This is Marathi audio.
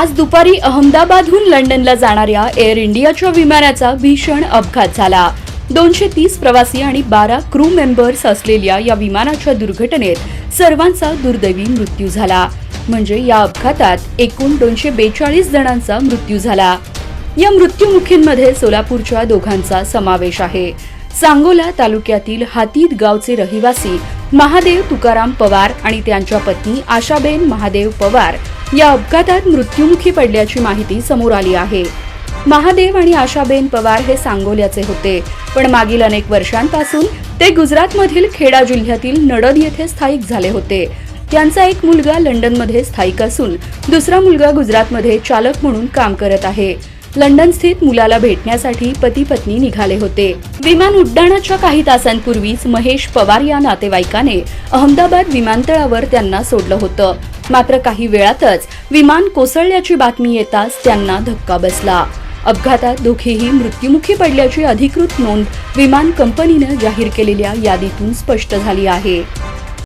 आज दुपारी अहमदाबादहून लंडनला जाणाऱ्या एअर इंडियाच्या विमानाचा भीषण अपघात झाला. दोनशे तीस प्रवासी आणि बारा क्रू मेंबर्स असलेल्या या विमानाच्या दुर्घटनेत सर्वांचा दुर्दैवी मृत्यू झाला. म्हणजे या अपघातात एकूण दोनशे बेचाळीस जणांचा मृत्यू झाला. या मृत्युमुखींमध्ये सोलापूरच्या दोघांचा समावेश आहे. सांगोला तालुक्यातील हातीद गावचे रहिवासी महादेव तुकाराम पवार आणि त्यांच्या पत्नी आशाबेन महादेव पवार या अपघातात मृत्युमुखी पडल्याची माहिती समोर आली आहे. महादेव आणि आशाबेन पवार हे सांगोल्याचे होते पण मागील अनेक वर्षांपासून ते गुजरातमधील खेडा जिल्ह्यातील नडद येथे स्थायिक झाले होते. त्यांचा एक मुलगा लंडनमध्ये स्थायिक असून दुसरा मुलगा गुजरातमध्ये चालक म्हणून काम करत आहे. लंडन स्थित मुलाला भेटण्यासाठी पती पत्नी निघाले होते. विमान उड्डाणाच्या काही तासांपूर्वीच महेश पवार या नातेवाईकाने अहमदाबाद विमानतळावर त्यांना सोडलं होतं. मात्र काही वेळातच विमान कोसळल्याची बातमी येताच त्यांना धक्का बसला. अपघातात दोघेही मृत्युमुखी पडल्याची अधिकृत नोंद विमान कंपनीनं जाहीर केलेल्या यादीतून स्पष्ट झाली आहे.